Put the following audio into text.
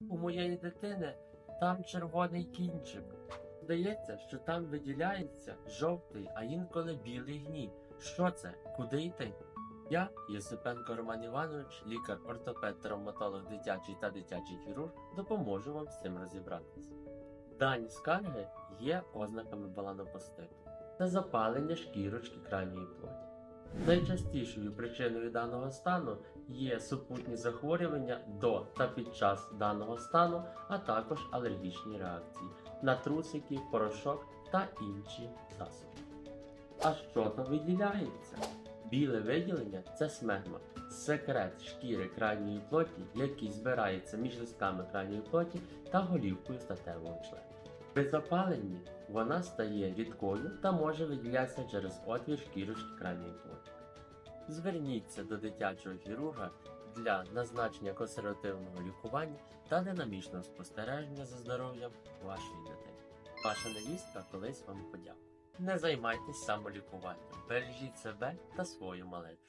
У моєї дитини там червоний кінчик. Здається, що там виділяється жовтий, а інколи білий гній. Що це? Куди йти? Я, Єсипенко Роман Іванович, лікар, ортопед, травматолог дитячий та дитячий хірург, допоможу вам з цим розібратися. Дані скарги є ознаками баланопоститу. Це запалення шкірочки крайньої плоті. Найчастішою причиною даного стану є супутні захворювання до та під час даного стану, а також алергічні реакції на трусики, порошок та інші засоби. А що там виділяється? Біле виділення це смегма, секрет шкіри крайньої плоті, який збирається між листками крайньої плоті та голівкою статевого члена. При запаленні вона стає рідкою та може виділятися через отвір шкірочки крайньої плоті. Зверніться до дитячого хірурга для назначення консервативного лікування та динамічного спостереження за здоров'ям вашої дитини. Ваша невістка колись вам подякує. Не займайтесь самолікуванням, бережіть себе та свою малечу.